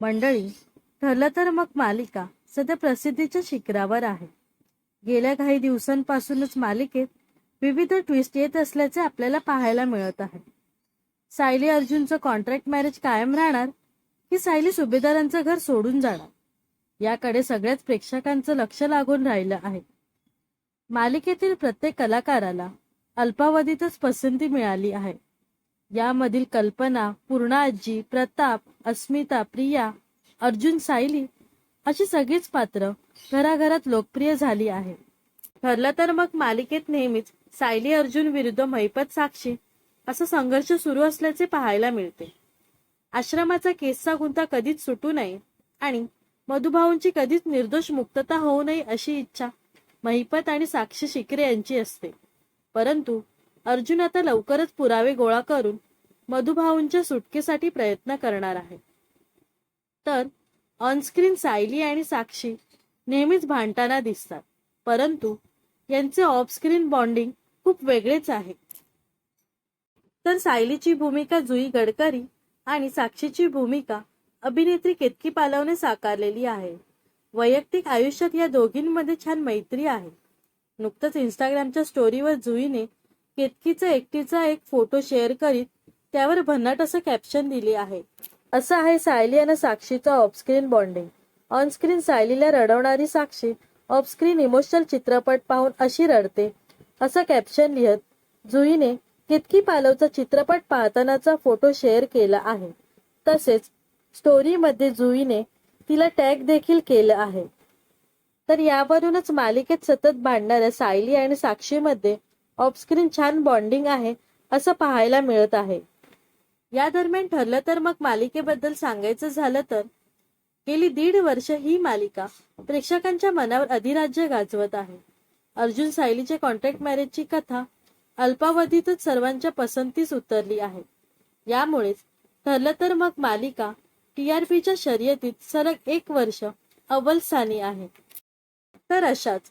मंडळी ठरलं तर मग मालिका सध्या प्रसिद्धीच्या शिखरावर आहे. गेल्या काही दिवसांपासूनच मालिकेत विविध ट्विस्ट येत असल्याचे आपल्याला पाहायला मिळत आहे. सायली अर्जुनचं कॉन्ट्रॅक्ट मॅरेज कायम राहणार की सायली सुभेदारांचं घर सोडून जाणार? याकडे सगळ्याच प्रेक्षकांचं लक्ष लागून राहिलं आहे. मालिकेतील प्रत्येक कलाकाराला अल्पावधीतच पसंती मिळाली आहे. यामधील कल्पना पूर्णा आजी प्रताप अस्मिता प्रिया अर्जुन सायली अशी सगळीच पात्र घराघरात लोकप्रिय झाली आहे ठरलं तर मग मालिकेत नेहमीच सायली अर्जुन विरुद्ध महिपत साक्षी असा संघर्ष सुरू असल्याचे पाहायला मिळते. आश्रमाचा केसचा गुंता कधीच सुटू नये आणि मधुभाऊंची कधीच निर्दोष मुक्तता होऊ नये अशी इच्छा महिपत आणि साक्षी शिकरे यांची असते. परंतु अर्जुन आता लवकरच पुरावे गोळा करून मधुभाऊंच्या सुटकेसाठी प्रयत्न करणार आहे. तर ऑनस्क्रीन सायली आणि साक्षी नेहमीच भांडताना दिसतात परंतु यांचे ऑफस्क्रीन बॉन्डिंग खूप वेगळेच आहे. तर सायलीची भूमिका जुई गडकरी आणि साक्षीची भूमिका अभिनेत्री केतकी पालवने साकारलेली आहे. वैयक्तिक आयुष्यात या दोघींमध्ये छान मैत्री आहे. नुकतंच इंस्टाग्रामच्या स्टोरीवर जुईने केतकीचा एकटीचा एक फोटो शेअर करीत त्यावर भन्नाट असं कॅप्शन दिले आहे. असं आहे सायली आणि साक्षीचं ऑफस्क्रीन बॉन्डिंग ऑनस्क्रीन सायलीला रडवणारी साक्षी ऑफस्क्रीन इमोशनल चित्रपट पाहून अशी रडते. असं कॅप्शन लिहत जुईने केतकी पालवचा चित्रपट पाहतानाचा फोटो शेअर केला आहे. तसेच स्टोरीमध्ये जुईने तिला टॅग देखील केलं आहे. तर यावरूनच मालिकेत सतत भांडणाऱ्या सायली आणि साक्षीमध्ये ऑफस्क्रीन छान बॉन्डिंग आहे असं पाहायला मिळत आहे. या दरम्यान ठरलं तर मग मालिकेबद्दल सांगायचं झालं तर गेली दीड वर्ष ही मालिका प्रेक्षकांच्या मनावर अधिराज्य गाजवत आहे. अर्जुन सायलीच्या कॉन्ट्रॅक्ट मॅरेजची कथा अल्पावधीतच सर्वांच्या पसंतीस उतरली आहे. यामुळेच ठरलं तर मग मालिका टीआरपीच्या शर्यतीत सलग एक वर्ष अव्वल स्थानी आहे. तर अशाच